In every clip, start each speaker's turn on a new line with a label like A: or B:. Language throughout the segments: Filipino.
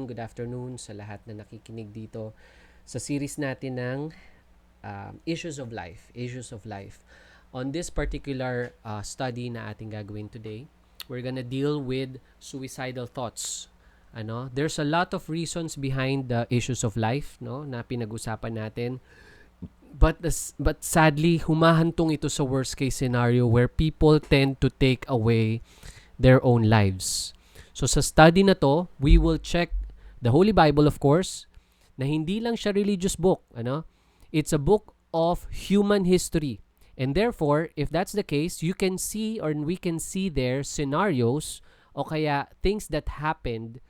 A: Good afternoon sa lahat na nakikinig dito sa series natin ng um, Issues of Life. Issues of Life. On this particular uh, study na ating gagawin today, we're gonna deal with suicidal thoughts. Ano, there's a lot of reasons behind the issues of life, no, na pinag-usapan natin. But but sadly, humahantong ito sa worst case scenario where people tend to take away their own lives. So sa study na to, we will check the Holy Bible of course, na hindi lang siya religious book, ano? It's a book of human history. And therefore, if that's the case, you can see or we can see there scenarios o kaya things that happened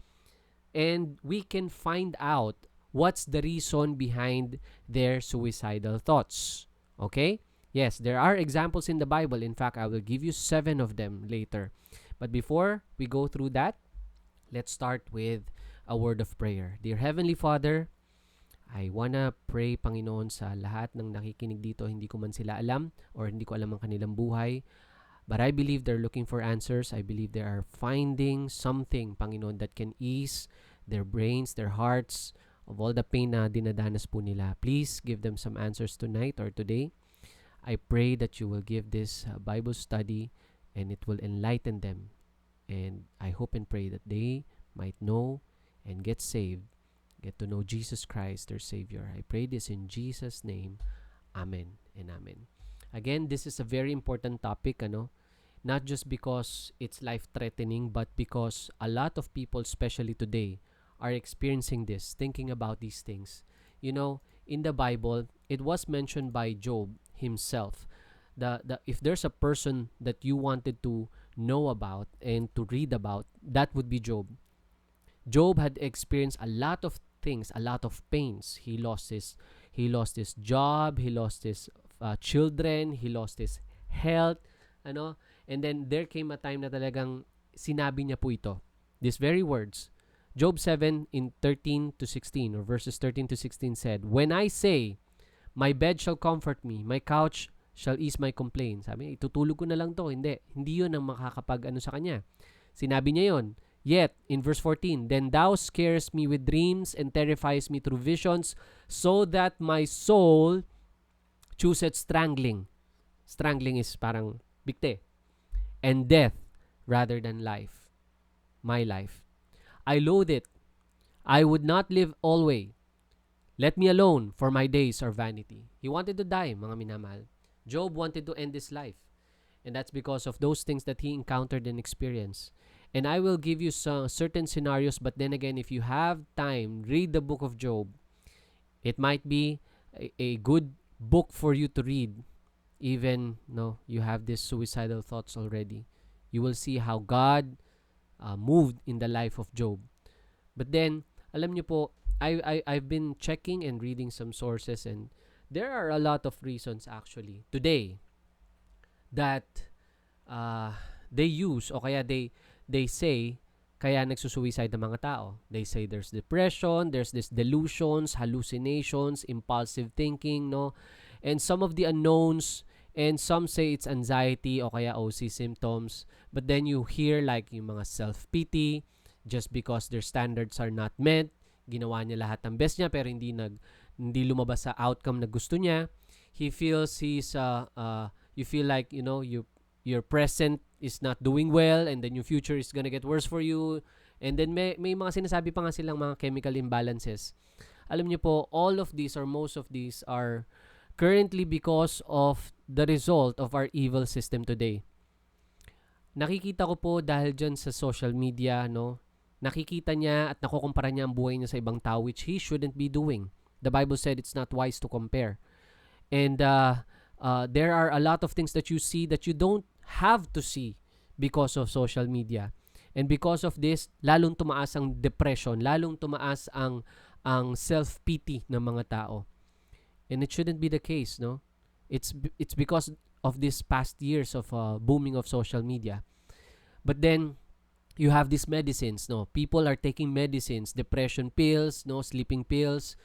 A: and we can find out what's the reason behind their suicidal thoughts. Okay? Yes, there are examples in the Bible. In fact, I will give you seven of them later. But before we go through that, let's start with a word of prayer. Dear Heavenly Father, I wanna pray, Panginoon, sa lahat ng nakikinig dito. Hindi ko man sila alam or hindi ko alam ang kanilang buhay. But I believe they're looking for answers. I believe they are finding something, Panginoon, that can ease their brains, their hearts, of all the pain na dinadanas po nila. Please give them some answers tonight or today. I pray that you will give this uh, Bible study and it will enlighten them. And I hope and pray that they might know and get saved, get to know Jesus Christ, their Savior. I pray this in Jesus' name. Amen and amen. Again, this is a very important topic, ano? Not just because it's life-threatening, but because a lot of people, especially today, are experiencing this, thinking about these things. You know, in the Bible, it was mentioned by Job himself. The, the if there's a person that you wanted to know about and to read about, that would be Job. Job had experienced a lot of things, a lot of pains. He lost his he lost his job, he lost his uh, children, he lost his health, ano? And then there came a time na talagang sinabi niya po ito. These very words. Job 7 in 13 to 16 or verses 13 to 16 said, "When I say, my bed shall comfort me, my couch shall ease my complaint." Sabi itutulog ko na lang to. Hindi. Hindi yun ang makakapag ano sa kanya. Sinabi niya yon. Yet, in verse 14, Then thou scarest me with dreams and terrifies me through visions, so that my soul chooseth strangling. Strangling is parang bigte. And death rather than life. My life. I loathe it. I would not live always. Let me alone, for my days are vanity. He wanted to die, mga minamahal. Job wanted to end his life. And that's because of those things that he encountered and experienced. And I will give you some certain scenarios, but then again, if you have time, read the book of Job. It might be a, a good book for you to read, even no you have these suicidal thoughts already. You will see how God uh, moved in the life of Job. But then, alam niyo po, I, I I've been checking and reading some sources, and there are a lot of reasons actually today that uh, they use o kaya they they say kaya nagsusuicide ng mga tao. They say there's depression, there's this delusions, hallucinations, impulsive thinking, no? And some of the unknowns and some say it's anxiety o kaya OC symptoms. But then you hear like yung mga self-pity just because their standards are not met. Ginawa niya lahat ng best niya pero hindi nag hindi lumabas sa outcome na gusto niya. He feels he's uh, uh you feel like, you know, you your present is not doing well and then your future is gonna get worse for you. And then may, may mga sinasabi pa nga silang mga chemical imbalances. Alam niyo po all of these or most of these are currently because of the result of our evil system today. Nakikita ko po dahil dyan sa social media no? Nakikita niya at nakukumpara niya ang buhay niya sa ibang tao which he shouldn't be doing. The Bible said it's not wise to compare. And uh, uh, there are a lot of things that you see that you don't have to see because of social media. And because of this, lalong tumaas ang depression, lalong tumaas ang ang self-pity ng mga tao. And it shouldn't be the case, no? It's it's because of these past years of uh, booming of social media. But then you have these medicines, no? People are taking medicines, depression pills, no, sleeping pills.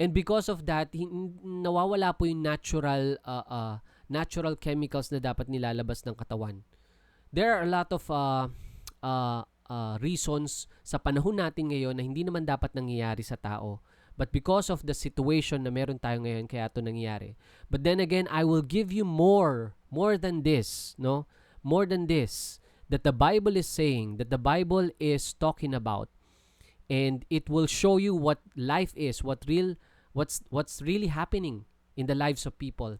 A: And because of that, nawawala po yung natural uh, uh, natural chemicals na dapat nilalabas ng katawan. There are a lot of uh, uh, uh, reasons sa panahon natin ngayon na hindi naman dapat nangyayari sa tao. But because of the situation na meron tayo ngayon, kaya ito nangyayari. But then again, I will give you more, more than this, no? More than this, that the Bible is saying, that the Bible is talking about. And it will show you what life is, what real, what's, what's really happening in the lives of people.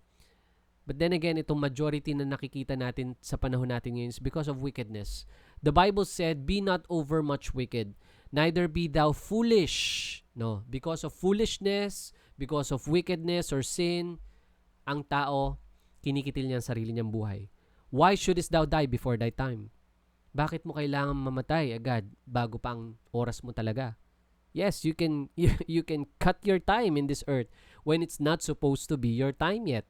A: But then again, itong majority na nakikita natin sa panahon natin ngayon is because of wickedness. The Bible said, Be not over much wicked, neither be thou foolish. No, because of foolishness, because of wickedness or sin, ang tao, kinikitil niya ang sarili niyang buhay. Why shouldest thou die before thy time? Bakit mo kailangan mamatay agad bago pa ang oras mo talaga? Yes, you can you, you can cut your time in this earth when it's not supposed to be your time yet.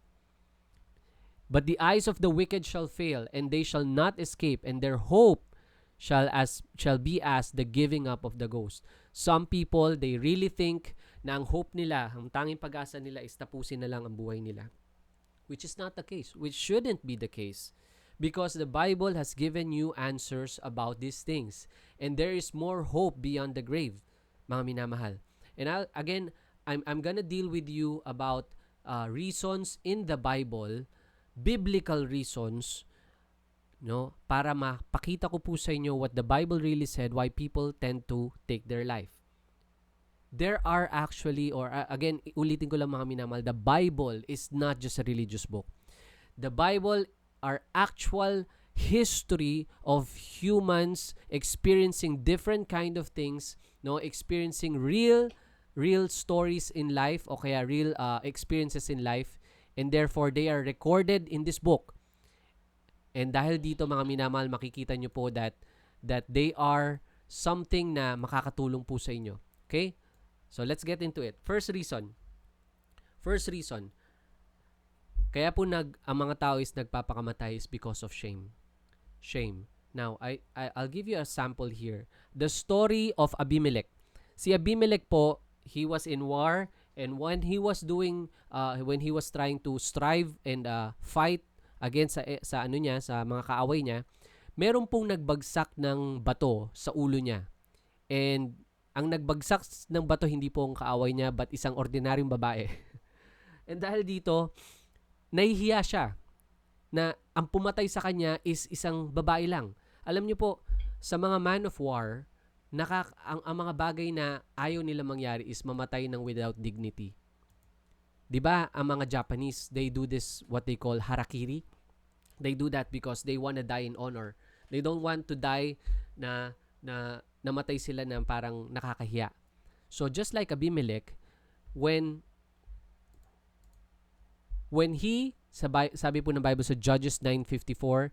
A: But the eyes of the wicked shall fail, and they shall not escape, and their hope shall as shall be as the giving up of the ghost. Some people, they really think na ang hope nila, ang tanging pag-asa nila is tapusin na lang ang buhay nila. Which is not the case. Which shouldn't be the case. Because the Bible has given you answers about these things. And there is more hope beyond the grave, mga minamahal. And I'll, again, I'm, I'm gonna deal with you about uh, reasons in the Bible, biblical reasons, no para mapakita ko po sa inyo what the Bible really said why people tend to take their life. There are actually or uh, again ulitin ko lang mga minamal the Bible is not just a religious book. The Bible are actual history of humans experiencing different kind of things no experiencing real real stories in life o kaya real uh, experiences in life and therefore they are recorded in this book And dahil dito mga minamahal, makikita nyo po that that they are something na makakatulong po sa inyo. Okay? So let's get into it. First reason. First reason. Kaya po nag ang mga tao is nagpapakamatay is because of shame. Shame. Now, I, I I'll give you a sample here. The story of Abimelech. Si Abimelech po, he was in war and when he was doing uh, when he was trying to strive and uh, fight against sa, eh, sa ano niya, sa mga kaaway niya, meron pong nagbagsak ng bato sa ulo niya. And ang nagbagsak ng bato hindi po ang kaaway niya but isang ordinaryong babae. And dahil dito, nahihiya siya na ang pumatay sa kanya is isang babae lang. Alam niyo po, sa mga man of war, nakak ang, ang mga bagay na ayaw nila mangyari is mamatay ng without dignity. 'Di ba? Ang mga Japanese, they do this what they call harakiri. They do that because they want to die in honor. They don't want to die na na namatay sila na parang nakakahiya. So just like Abimelech, when when he sabi po ng Bible sa Judges 9:54,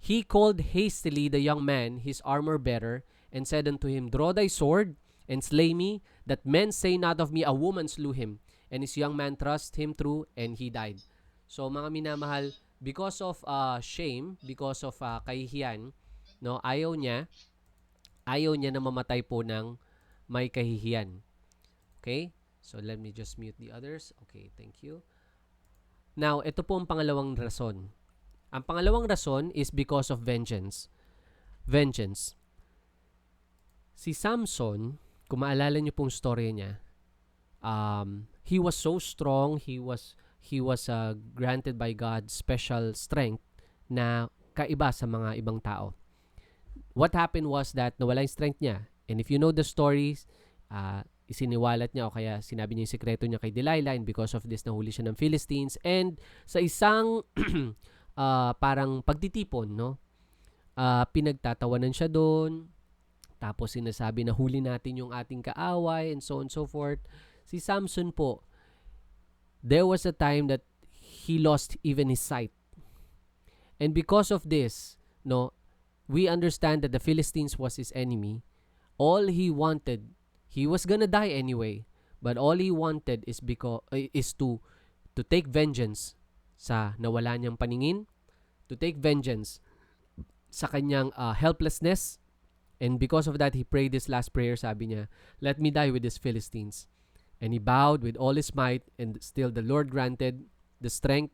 A: he called hastily the young man, his armor bearer, and said unto him, Draw thy sword and slay me, that men say not of me a woman slew him and his young man thrust him through and he died. So mga minamahal, because of uh, shame, because of uh, kahihiyan, no, ayaw niya, ayaw niya na mamatay po ng may kahihiyan. Okay? So let me just mute the others. Okay, thank you. Now, ito po ang pangalawang rason. Ang pangalawang rason is because of vengeance. Vengeance. Si Samson, kung maalala niyo pong story niya, um, he was so strong, he was he was uh, granted by God special strength na kaiba sa mga ibang tao. What happened was that nawala yung strength niya. And if you know the stories, uh, isiniwalat niya o kaya sinabi niya yung sekreto niya kay Delilah and because of this nahuli siya ng Philistines and sa isang uh, parang pagtitipon no uh, pinagtatawanan siya doon tapos sinasabi na huli natin yung ating kaaway and so on and so forth Si Samson po, there was a time that he lost even his sight. And because of this, no, we understand that the Philistines was his enemy. All he wanted, he was gonna die anyway, but all he wanted is because uh, is to to take vengeance sa nawala niyang paningin, to take vengeance sa kanyang uh, helplessness, and because of that, he prayed this last prayer, sabi niya, Let me die with these Philistines. And he bowed with all his might and still the Lord granted the strength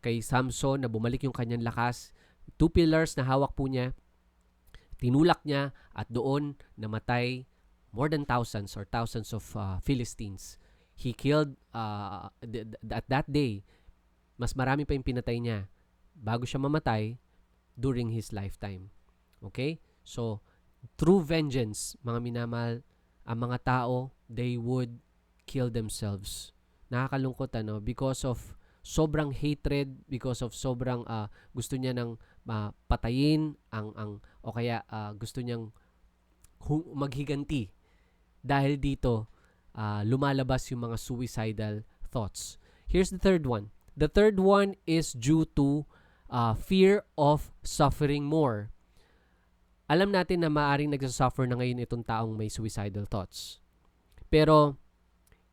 A: kay Samson na bumalik yung kanyang lakas. Two pillars na hawak po niya. tinulak niya at doon namatay more than thousands or thousands of uh, Philistines. He killed uh, th- th- at that day mas marami pa yung pinatay niya bago siya mamatay during his lifetime. Okay? So, through vengeance, mga minamahal, ang mga tao, they would kill themselves. Nakakalungkot ano because of sobrang hatred, because of sobrang uh, gusto niya nang uh, patayin ang ang o kaya uh, gusto niyang maghiganti. Dahil dito uh, lumalabas yung mga suicidal thoughts. Here's the third one. The third one is due to uh, fear of suffering more. Alam natin na maaring nagsasuffer na ngayon itong taong may suicidal thoughts. Pero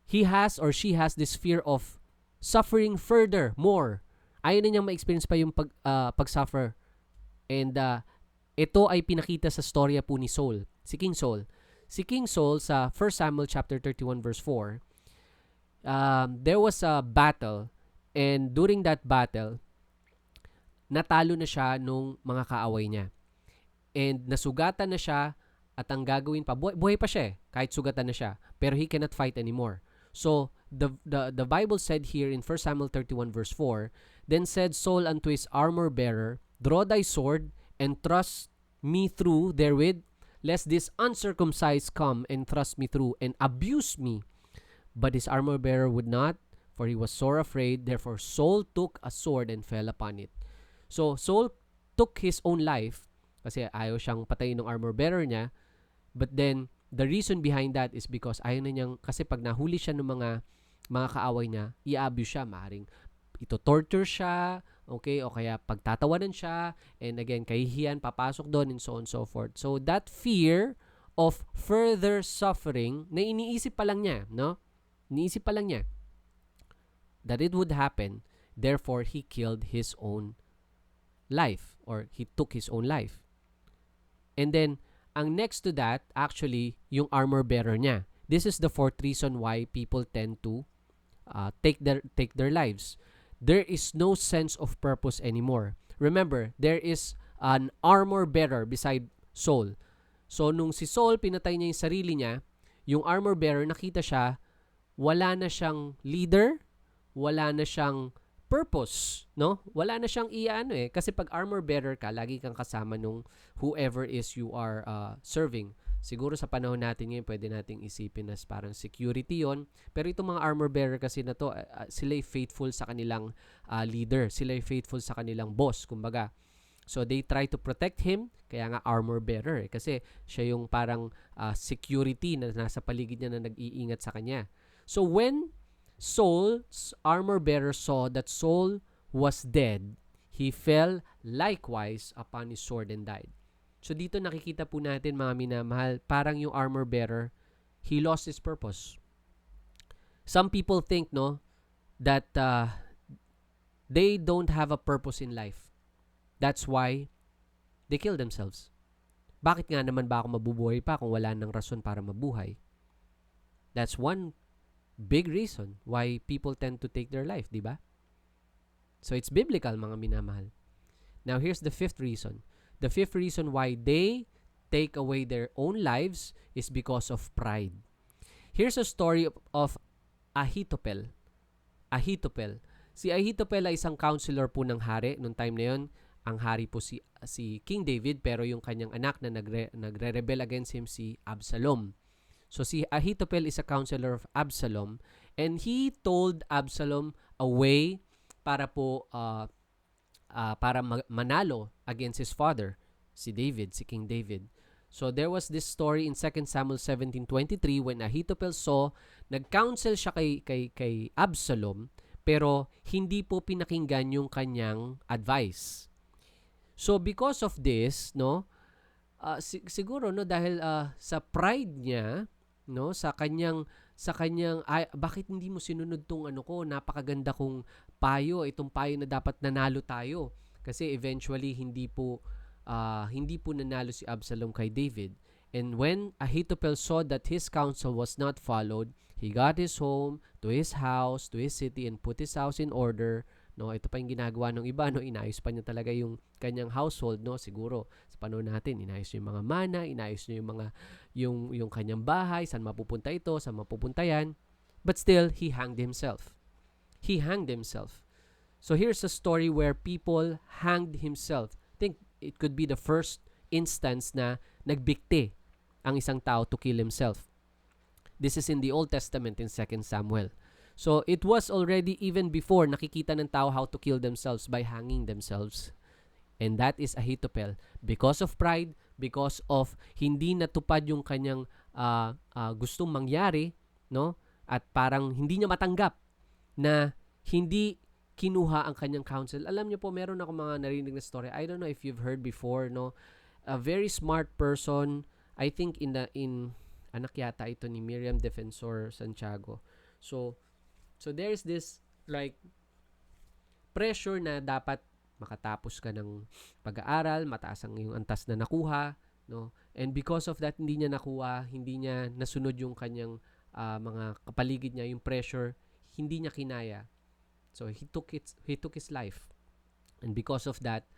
A: he has or she has this fear of suffering further, more. Ayaw na niyang ma-experience pa yung pag, uh, pag-suffer. And uh, ito ay pinakita sa storya po ni Saul, si King Saul. Si King Saul sa 1 Samuel chapter 31 verse 4, um, there was a battle and during that battle, natalo na siya nung mga kaaway niya. And nasugatan na siya at ang gagawin pa, buhay, buhay pa siya eh, kahit sugatan na siya. Pero he cannot fight anymore. So, the, the, the Bible said here in 1 Samuel 31 verse 4, Then said Saul unto his armor bearer, Draw thy sword, and thrust me through therewith, lest this uncircumcised come and thrust me through, and abuse me. But his armor bearer would not, for he was sore afraid. Therefore Saul took a sword and fell upon it. So, Saul took his own life, kasi ayaw siyang patayin ng armor bearer niya, but then, the reason behind that is because ayaw na niyang, kasi pag nahuli siya ng mga mga kaaway niya, i-abuse siya, maaaring ito torture siya, okay, o kaya pagtatawanan siya, and again, kahihiyan, papasok doon, and so on and so forth. So, that fear of further suffering, na iniisip pa lang niya, no? Iniisip pa lang niya, that it would happen, therefore, he killed his own life, or he took his own life. And then, ang next to that, actually, yung armor bearer niya. This is the fourth reason why people tend to uh, take their take their lives. There is no sense of purpose anymore. Remember, there is an armor bearer beside Saul. So nung si Saul pinatay niya yung sarili niya, yung armor bearer nakita siya, wala na siyang leader, wala na siyang purpose, no? Wala na siyang iano eh kasi pag armor bearer ka, lagi kang kasama nung whoever is you are uh, serving. Siguro sa panahon natin ngayon, pwede nating isipin as parang security yon Pero itong mga armor bearer kasi na to, uh, sila faithful sa kanilang uh, leader. Sila faithful sa kanilang boss, kumbaga. So they try to protect him, kaya nga armor bearer eh, kasi siya yung parang uh, security na nasa paligid niya na nag-iingat sa kanya. So when Saul's armor bearer saw that Saul was dead, he fell likewise upon his sword and died. So dito nakikita po natin mga minamahal, parang yung armor bearer, he lost his purpose. Some people think no that uh, they don't have a purpose in life. That's why they kill themselves. Bakit nga naman ba ako mabubuhay pa kung wala nang rason para mabuhay? That's one big reason why people tend to take their life, di ba? So it's biblical mga minamahal. Now here's the fifth reason. The fifth reason why they take away their own lives is because of pride. Here's a story of, of Ahithophel. Ahithophel. Si Ahithophel ay isang counselor po ng hari noong time na yon. Ang hari po si si King David pero yung kanyang anak na nagre, nagre-rebel against him si Absalom. So si Ahithophel is a counselor of Absalom and he told Absalom a way para po uh, uh, para manalo against his father, si David, si King David. So there was this story in 2 Samuel 17:23 when Ahithophel saw nag-counsel siya kay kay kay Absalom pero hindi po pinakinggan yung kanyang advice. So because of this, no, uh, si- siguro no dahil uh, sa pride niya, no, sa kanyang sa kanyang ay, bakit hindi mo sinunod tong ano ko, napakaganda kong payo, itong payo na dapat nanalo tayo. Kasi eventually hindi po uh, hindi po nanalo si Absalom kay David. And when Ahithophel saw that his counsel was not followed, he got his home, to his house, to his city, and put his house in order. No, ito pa yung ginagawa ng iba, no, inayos pa niya talaga yung kanyang household, no, siguro Sa panahon natin, inayos niya yung mga mana, inayos niya yung mga yung yung kanyang bahay, saan mapupunta ito, saan mapupunta yan. But still, he hanged himself. He hanged himself. So here's a story where people hanged himself. I think it could be the first instance na nagbikti ang isang tao to kill himself. This is in the Old Testament in 2 Samuel. So it was already even before nakikita ng tao how to kill themselves by hanging themselves. And that is Ahithophel. Because of pride, because of hindi natupad yung kanyang uh, uh, gustong mangyari, no? At parang hindi niya matanggap na hindi kinuha ang kanyang counsel. Alam niyo po, meron ako mga narinig na story. I don't know if you've heard before, no? A very smart person, I think in the in anak yata ito ni Miriam Defensor Santiago. So so there's this like pressure na dapat makatapos ka ng pag-aaral, mataas ang iyong antas na nakuha, no? And because of that hindi niya nakuha, hindi niya nasunod yung kanyang uh, mga kapaligid niya, yung pressure, hindi niya kinaya So he took it he took his life. And because of that,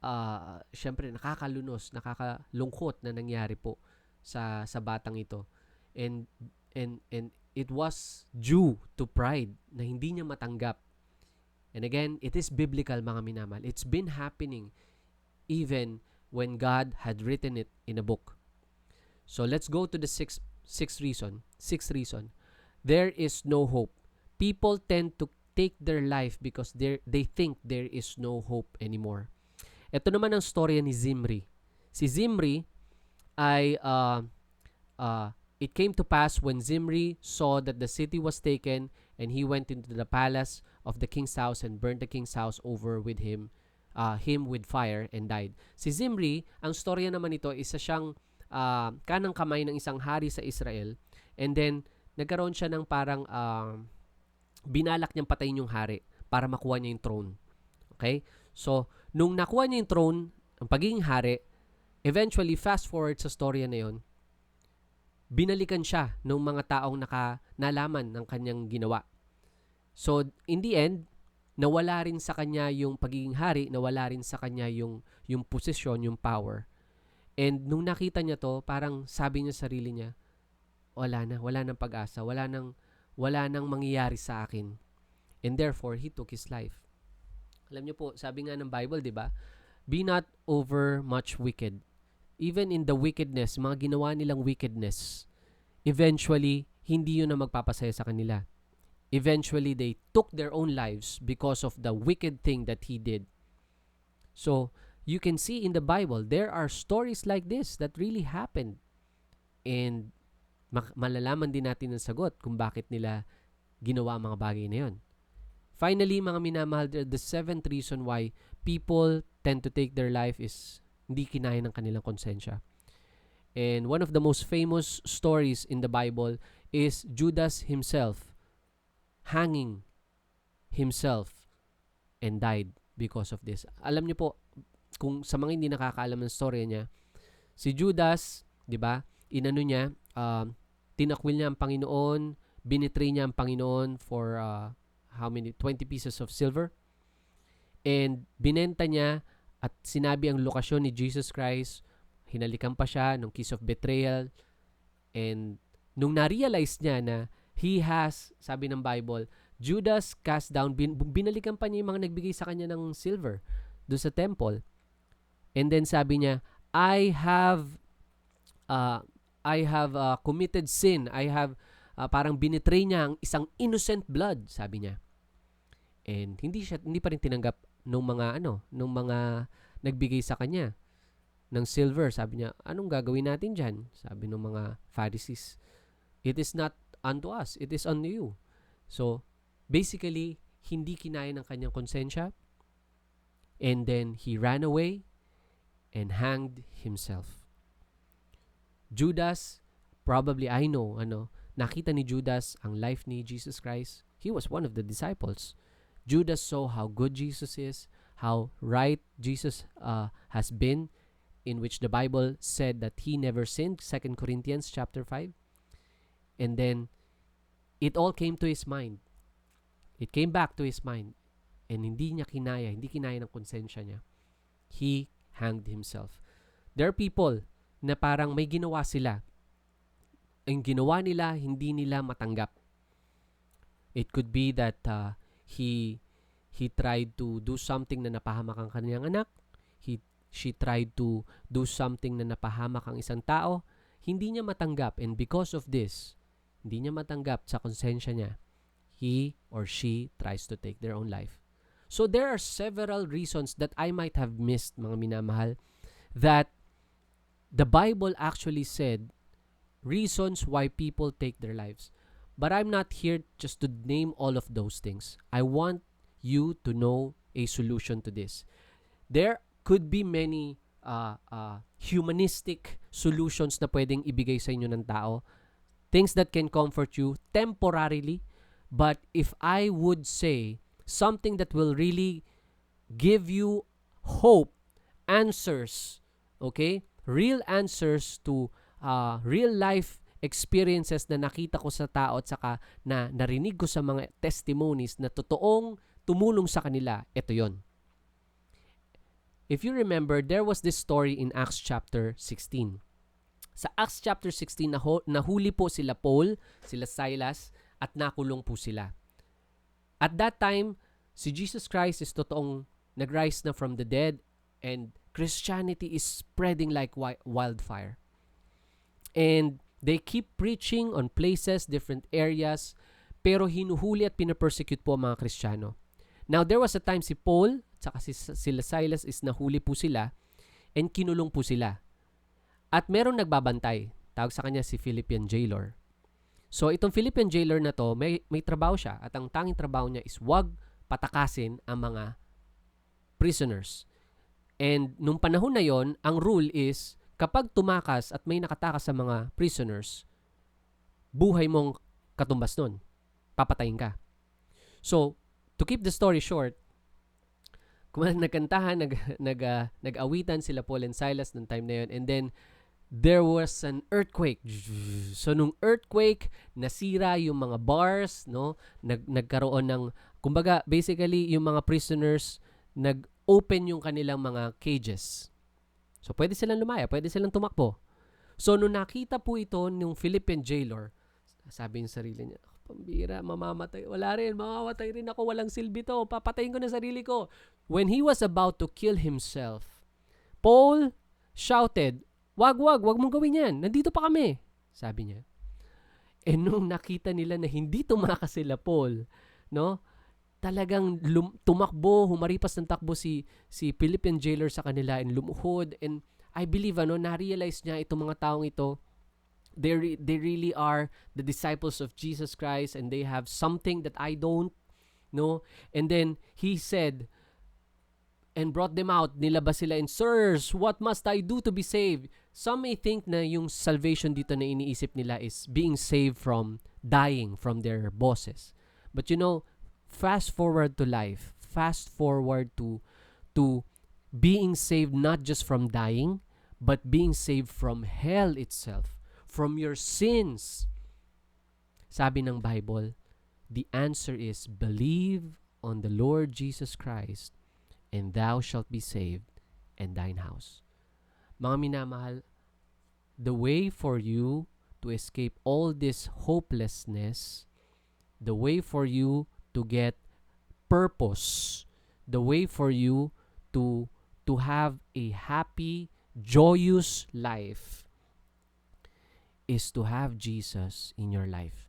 A: uh, syempre nakakalunos, nakakalungkot na nangyari po sa sa batang ito. And and and it was due to pride na hindi niya matanggap. And again, it is biblical mga minamal. It's been happening even when God had written it in a book. So let's go to the sixth sixth reason. Sixth reason. There is no hope. People tend to take their life because they they think there is no hope anymore. Ito naman ang storya ni Zimri. Si Zimri ay uh, uh, it came to pass when Zimri saw that the city was taken and he went into the palace of the king's house and burned the king's house over with him uh, him with fire and died. Si Zimri, ang storya naman ito, isa siyang uh, kanang kamay ng isang hari sa Israel and then nagkaroon siya ng parang uh, binalak niyang patayin yung hari para makuha niya yung throne. Okay? So, nung nakuha niya yung throne, ang pagiging hari, eventually, fast forward sa storya na yon, binalikan siya ng mga taong naka, nalaman ng kanyang ginawa. So, in the end, nawala rin sa kanya yung pagiging hari, nawala rin sa kanya yung, yung posisyon, yung power. And nung nakita niya to, parang sabi niya sa sarili niya, wala na, wala nang pag-asa, wala nang, wala nang mangyayari sa akin. And therefore, he took his life. Alam niyo po, sabi nga ng Bible, di ba? Be not over much wicked. Even in the wickedness, mga ginawa nilang wickedness, eventually, hindi yun na magpapasaya sa kanila. Eventually, they took their own lives because of the wicked thing that he did. So, you can see in the Bible, there are stories like this that really happened. And malalaman din natin ang sagot kung bakit nila ginawa ang mga bagay na yon. Finally, mga minamahal, the seventh reason why people tend to take their life is hindi kinaya ng kanilang konsensya. And one of the most famous stories in the Bible is Judas himself hanging himself and died because of this. Alam niyo po, kung sa mga hindi nakakaalam ng story niya, si Judas, 'di ba? Inano niya, uh, tinakwil niya ang Panginoon, binitray niya ang Panginoon for uh, how many 20 pieces of silver. And binenta niya at sinabi ang lokasyon ni Jesus Christ. Hinalikan pa siya nung kiss of betrayal. And nung na-realize niya na he has, sabi ng Bible, Judas cast down, bin, binalikan pa niya yung mga nagbigay sa kanya ng silver doon sa temple. And then sabi niya, I have uh, I have uh, committed sin. I have uh, parang binitray niya ang isang innocent blood, sabi niya. And hindi siya hindi pa rin tinanggap nung mga ano, nung mga nagbigay sa kanya ng silver. Sabi niya, anong gagawin natin diyan? Sabi ng mga Pharisees, it is not unto us, it is unto you. So, basically, hindi kinaya ng kanyang konsensya. And then he ran away and hanged himself. Judas, probably I know, ano, nakita ni Judas ang life ni Jesus Christ. He was one of the disciples. Judas saw how good Jesus is, how right Jesus uh, has been, in which the Bible said that he never sinned, 2 Corinthians chapter 5. And then, it all came to his mind. It came back to his mind. And hindi niya kinaya, hindi kinaya ng konsensya niya. He hanged himself. There are people na parang may ginawa sila. Ang ginawa nila, hindi nila matanggap. It could be that uh, he he tried to do something na napahamak ang kanyang anak. He she tried to do something na napahamak ang isang tao. Hindi niya matanggap and because of this, hindi niya matanggap sa konsensya niya, he or she tries to take their own life. So there are several reasons that I might have missed, mga minamahal, that the Bible actually said reasons why people take their lives. But I'm not here just to name all of those things. I want you to know a solution to this. There could be many uh, uh, humanistic solutions na pwedeng ibigay sa inyo ng tao. Things that can comfort you temporarily. But if I would say something that will really give you hope, answers, okay? Real answers to uh, real life experiences na nakita ko sa tao at saka na narinig ko sa mga testimonies na totoong tumulong sa kanila, ito yon. If you remember, there was this story in Acts chapter 16. Sa Acts chapter 16, nahu- nahuli po sila Paul, sila Silas, at nakulong po sila. At that time, si Jesus Christ is totoong nag-rise na from the dead and Christianity is spreading like wi- wildfire. And they keep preaching on places, different areas, pero hinuhuli at pinapersecute po ang mga Kristiyano. Now, there was a time si Paul, saka si, sila Silas is nahuli po sila and kinulong po sila. At meron nagbabantay. Tawag sa kanya si Philippian jailer. So, itong Philippian jailer na to, may, may trabaho siya at ang tanging trabaho niya is wag patakasin ang mga prisoners. And nung panahon na yon, ang rule is kapag tumakas at may nakatakas sa mga prisoners, buhay mong katumbas nun. Papatayin ka. So, to keep the story short, kung nagkantahan, nag, nag, uh, nag-awitan sila Paul and Silas nung time na yon and then there was an earthquake. So nung earthquake, nasira yung mga bars, no? Nag nagkaroon ng kumbaga basically yung mga prisoners nag-open yung kanilang mga cages. So pwede silang lumaya, pwede silang tumakbo. So nung nakita po ito ng Philippine jailer, sabi ng sarili niya, pambira, mamamatay. Wala rin, mamamatay rin ako, walang silbi to. Papatayin ko na sarili ko. When he was about to kill himself, Paul shouted, Wag, wag, wag mong gawin yan. Nandito pa kami. Sabi niya. E nung nakita nila na hindi tumakas sila Paul, no? Talagang lum- tumakbo, humaripas ng takbo si si Philippine jailer sa kanila and lumuhod and I believe ano, na-realize niya itong mga taong ito they re- they really are the disciples of Jesus Christ and they have something that I don't no and then he said and brought them out. Nilabas sila in, Sirs, what must I do to be saved? Some may think na yung salvation dito na iniisip nila is being saved from dying from their bosses. But you know, fast forward to life. Fast forward to to being saved not just from dying, but being saved from hell itself, from your sins. Sabi ng Bible, the answer is believe on the Lord Jesus Christ and thou shalt be saved and thine house. Mga minamahal, the way for you to escape all this hopelessness, the way for you to get purpose, the way for you to to have a happy, joyous life is to have Jesus in your life.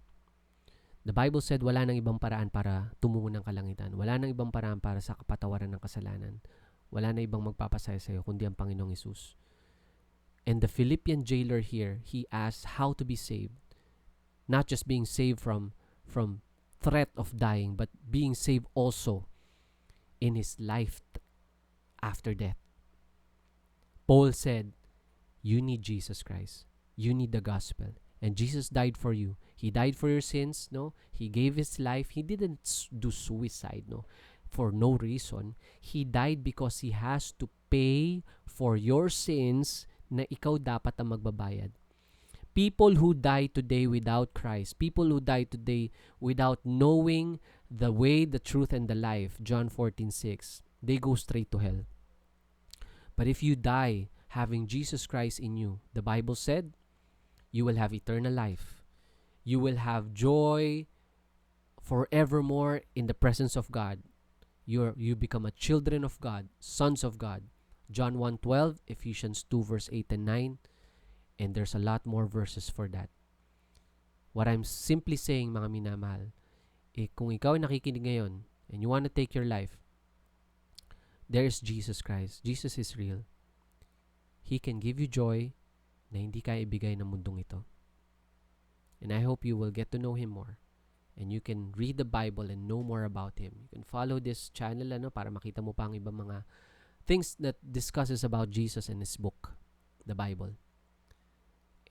A: The Bible said wala nang ibang paraan para tumungo ng kalangitan. Wala nang ibang paraan para sa kapatawaran ng kasalanan. Wala na ibang magpapasaya sa iyo kundi ang Panginoong Isus. And the Philippian jailer here, he asked how to be saved. Not just being saved from from threat of dying, but being saved also in his life after death. Paul said, you need Jesus Christ. You need the gospel. And Jesus died for you. He died for your sins, no? He gave his life. He didn't do suicide, no? For no reason. He died because he has to pay for your sins na ikaw dapat ang magbabayad. People who die today without Christ, people who die today without knowing the way, the truth, and the life, John 14:6, they go straight to hell. But if you die having Jesus Christ in you. The Bible said, you will have eternal life. You will have joy forevermore in the presence of God. You you become a children of God, sons of God. John 1:12, Ephesians 2 verse 8 and 9, and there's a lot more verses for that. What I'm simply saying mga minamahal, eh, kung ikaw ay nakikinig ngayon and you want to take your life, there is Jesus Christ. Jesus is real. He can give you joy na hindi kaya ibigay ng mundong ito. And I hope you will get to know Him more. And you can read the Bible and know more about Him. You can follow this channel ano, para makita mo pa ang ibang mga things that discusses about Jesus and His book, the Bible.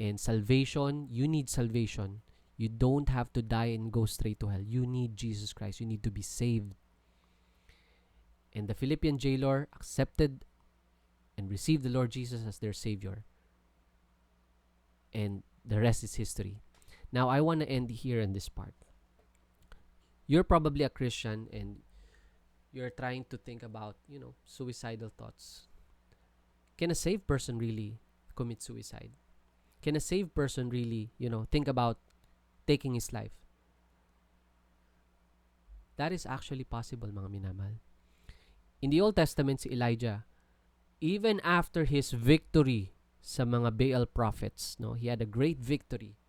A: And salvation, you need salvation. You don't have to die and go straight to hell. You need Jesus Christ. You need to be saved. And the Philippian jailer accepted and received the Lord Jesus as their Savior. And the rest is history. Now, I want to end here in this part. You're probably a Christian and you're trying to think about, you know, suicidal thoughts. Can a saved person really commit suicide? Can a saved person really, you know, think about taking his life? That is actually possible, mga minamahal. In the Old Testament, si Elijah, even after his victory sa mga Baal prophets, no, he had a great victory.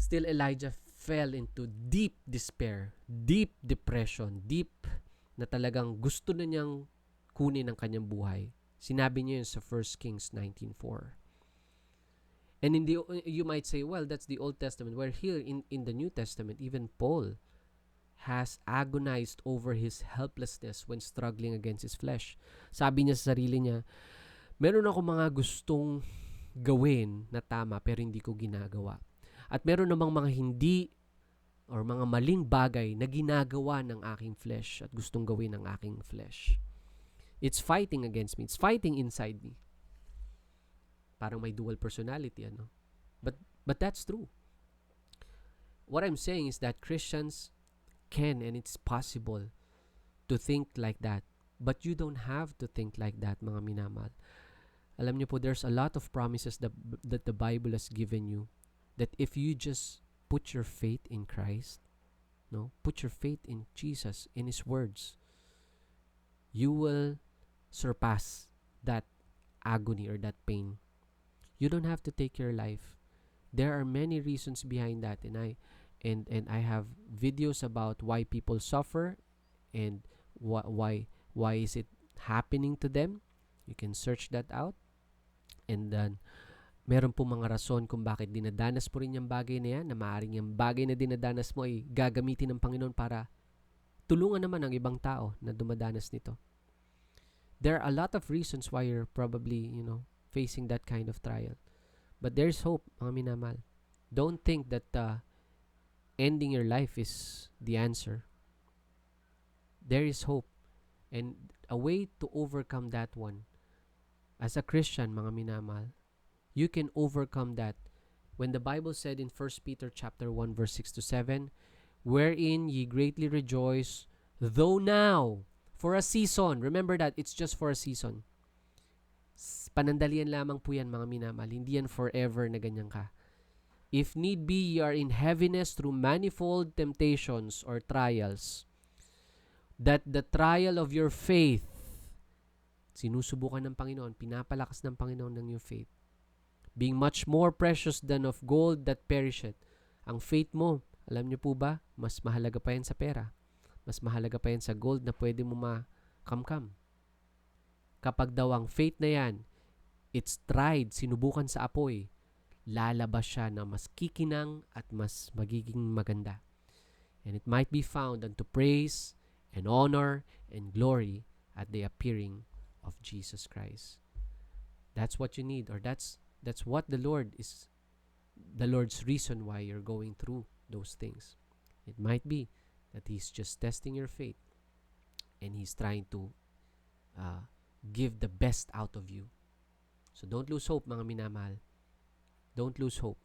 A: Still, Elijah fell into deep despair, deep depression, deep na talagang gusto na niyang kunin ang kanyang buhay. Sinabi niya yun sa 1 Kings 19.4. And in the, you might say, well, that's the Old Testament. Where here in, in the New Testament, even Paul has agonized over his helplessness when struggling against his flesh. Sabi niya sa sarili niya, meron ako mga gustong gawin na tama pero hindi ko ginagawa. At meron namang mga hindi or mga maling bagay na ginagawa ng aking flesh at gustong gawin ng aking flesh. It's fighting against me. It's fighting inside me. Parang may dual personality, ano? But, but that's true. What I'm saying is that Christians can and it's possible to think like that. But you don't have to think like that, mga minamahal. Alam niyo po, there's a lot of promises that, that the Bible has given you that if you just put your faith in Christ, no, put your faith in Jesus, in His words, you will surpass that agony or that pain. You don't have to take your life. There are many reasons behind that, and I and and I have videos about why people suffer and wh- why why is it happening to them. You can search that out. And then meron po mga rason kung bakit dinadanas po rin yung bagay na yan na maaaring yung bagay na dinadanas mo ay gagamitin ng Panginoon para tulungan naman ang ibang tao na dumadanas nito. There are a lot of reasons why you're probably, you know, facing that kind of trial. But there's hope, mga minamahal. Don't think that uh, ending your life is the answer. There is hope. And a way to overcome that one, as a Christian, mga minamahal, you can overcome that when the Bible said in 1 Peter chapter 1 verse 6 to 7, wherein ye greatly rejoice, though now, for a season, remember that, it's just for a season. Panandalian lamang po yan mga minamahal, hindi yan forever na ganyan ka. If need be, ye are in heaviness through manifold temptations or trials, that the trial of your faith, sinusubukan ng Panginoon, pinapalakas ng Panginoon ng your faith, being much more precious than of gold that perisheth. Ang faith mo, alam niyo po ba, mas mahalaga pa yan sa pera. Mas mahalaga pa yan sa gold na pwede mo makamkam. Kapag daw ang faith na yan, it's tried, sinubukan sa apoy, lalabas siya na mas kikinang at mas magiging maganda. And it might be found unto praise and honor and glory at the appearing of Jesus Christ. That's what you need or that's that's what the Lord is the Lord's reason why you're going through those things. It might be that he's just testing your faith and he's trying to uh, give the best out of you. So don't lose hope mga minamahal. Don't lose hope.